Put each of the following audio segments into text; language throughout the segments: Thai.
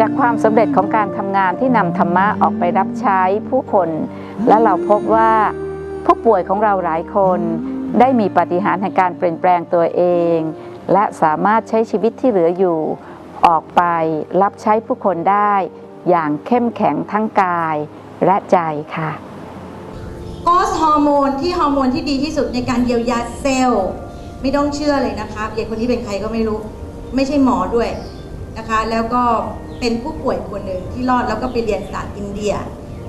จากความสำเร็จของการทำงานที่นำธรรมะออกไปรับใช้ผู้คน และเราพบว่าผู้ป่วยของเราหลายคน ได้มีปฏิหาริย์แห่งการเปลี่ยนแปลงตัวเอง และสามารถใช้ชีวิตที่เหลืออยู่ ออกไปรับใช้ผู้คนได้อย่างเข้มแข็งทั้งกายและใจค่ะก็ฮอร์โมนที่ฮอร์โมนที่ดีที่สุดในการเยียวยาเซลล์ไม่ต้องเชื่อเลยนะคะเด็กคนนี้เป็นใครก็ไม่รู้ ไม่ใช่หมอด้วยนะคะ แล้วก็ เป็นผู้ป่วยคนหนึ่งที่รอดแล้วก็ไปเรียนศาสตร์อินเดีย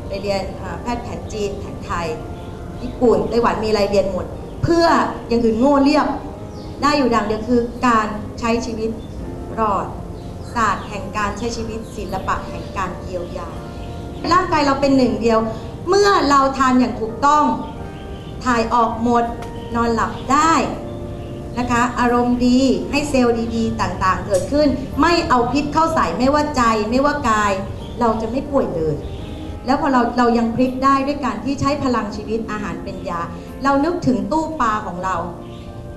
ไปเรียนแพทย์แผนจีนแผนไทย ญี่ปุ่นไต้หวันมีอะไรเรียนหมด เพื่ออย่างอื่นโง่เรียบได้อยู่ดังเดียวคือการใช้ชีวิตรอดศาสตร์แห่งการใช้ชีวิตศิลปะแห่งการเยียวยา ร่างกายเราเป็นหนึ่งเดียว เมื่อเราทานอย่างถูกต้อง ถ่ายออกหมด นอนหลับได้ นะคะ อารมณ์ดีให้เซลล์ดีๆ ต่างๆ เกิดขึ้น ไม่เอาพิษเข้าใส่ไม่ว่าใจไม่ว่ากาย เราจะไม่ป่วยเลย แล้วพอเราเรายังพลิกได้ด้วยการที่ใช้พลังชีวิตอาหารเป็นยา เรานึกถึงตู้ปลาของเรา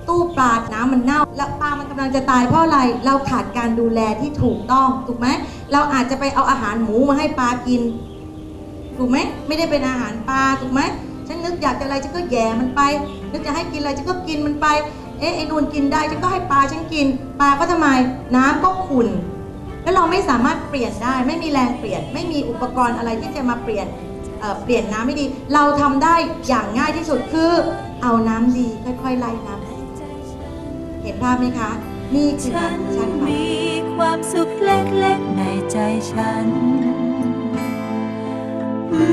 ตู้ปลาน้ำมันเน่า แล้วปลามันกำลังจะตายเพราะอะไรเราขาดการดูแลที่ถูกต้องถูกไหมเราอาจจะไปเอาอาหารหมูมาให้ปลากินถูกไหมไม่ได้เป็นอาหารปลาถูกไหมฉันนึกอยากจะอะไรฉันก็แย่มันไป นึกจะให้กินอะไรฉันก็กินมันไป อ๊ะไอ้นูนกินได้ฉันก็ให้ปลาฉันกิน ปลาก็ทำไมน้ำก็ขุ่นแล้วเราไม่สามารถเปลี่ยนได้ ไม่มีแรงเปลี่ยน ไม่มีอุปกรณ์อะไรที่จะมาเปลี่ยนเเปลี่ยนน้ำไม่ดี เราทำได้อย่างง่ายที่สุดคือ เอาน้ำดีค่อยๆไล่น้ำเห็นภาพไหมคะนี่คือฉัการนชันค่ะมีความสุขเล็กๆในใจฉันอื